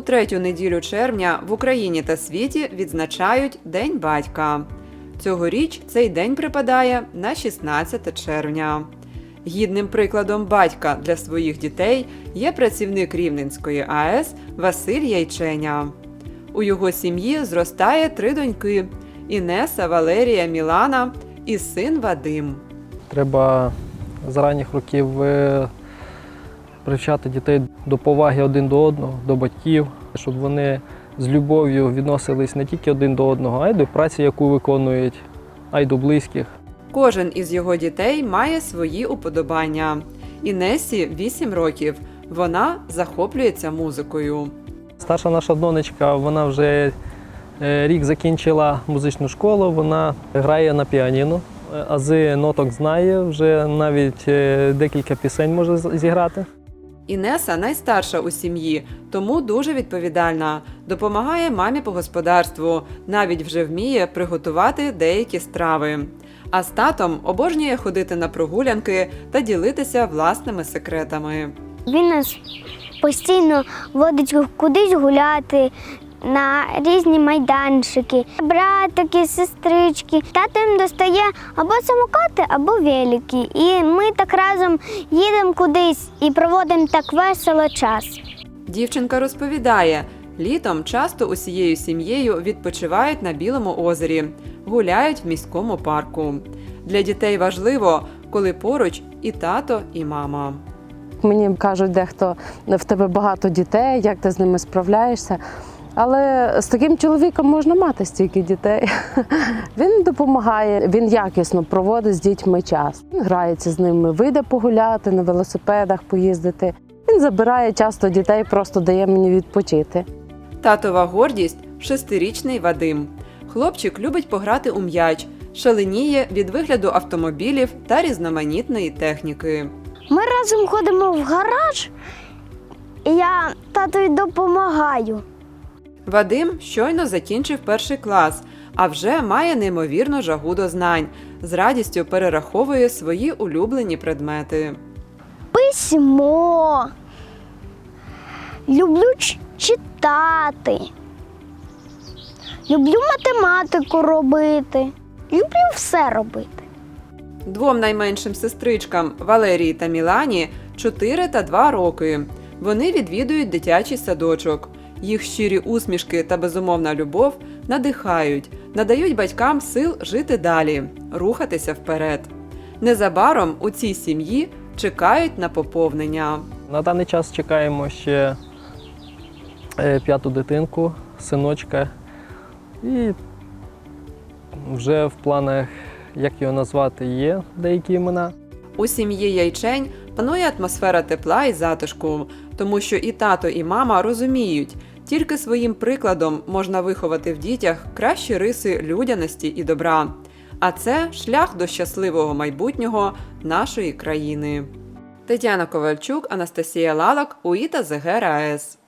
У третю неділю червня в Україні та світі відзначають День батька. Цьогоріч цей день припадає на 16 червня. Гідним прикладом батька для своїх дітей є працівник Рівненської АЕС Василь Яйченя. У його сім'ї зростає три доньки: Інеса, Валерія, Мілана і син Вадим. Треба з ранніх років е, привчати дітей до поваги один до одного, до батьків, щоб вони з любов'ю відносились не тільки один до одного, а й до праці, яку виконують, а й до близьких. Кожен із його дітей має свої уподобання. Інесі 8 років. Вона захоплюється музикою. Старша наша донечка, вона вже е, рік закінчила музичну школу, вона грає на піаніно, е, ази ноток знає, вже навіть е, декілька пісень може зіграти. Інеса найстарша у сім'ї, тому дуже відповідальна. Допомагає мамі по господарству, навіть вже вміє приготувати деякі страви. А з татом обожнює ходити на прогулянки та ділитися власними секретами. Він нас постійно водить кудись гуляти на різні майданчики. Братики, сестрички. Тато їм достає або самокати, або велики. І ми так разом їдемо кудись і проводимо так весело час. Дівчинка розповідає, літом часто усією сім'єю відпочивають на Білому озері, гуляють в міському парку. Для дітей важливо, коли поруч і тато, і мама. Мені кажуть, дехто в тебе багато дітей, як ти з ними справляєшся. Але з таким чоловіком можна мати стільки дітей. Він допомагає, він якісно проводить з дітьми час. Він грається з ними, вийде погуляти, на велосипедах поїздити. Він забирає часто дітей, просто дає мені відпочити. Татова гордість шестирічний Вадим. Хлопчик любить пограти у м'яч, шаленіє від вигляду автомобілів та різноманітної техніки. Ми разом ходимо в гараж, і я татові допомагаю. Вадим щойно закінчив перший клас, а вже має неймовірну жагу до знань, з радістю перераховує свої улюблені предмети. Письмо. Люблю читати. Люблю математику робити. Люблю все робити. Двом найменшим сестричкам Валерії та Мілані 4 та 2 роки. Вони відвідують дитячий садочок. Їх щирі усмішки та безумовна любов надихають, надають батькам сил жити далі, рухатися вперед. Незабаром у цій сім'ї чекають на поповнення. На даний час чекаємо ще е, п'яту дитинку, синочка. І вже в планах, як його назвати, є деякі імена. У сім'ї Яйчень панує атмосфера тепла і затишку, тому що і тато, і мама розуміють, тільки своїм прикладом можна виховати в дітях кращі риси людяності і добра. А це шлях до щасливого майбутнього нашої країни. Тетяна Ковальчук, Анастасія Лалак, УІТА ЗГРАЕС.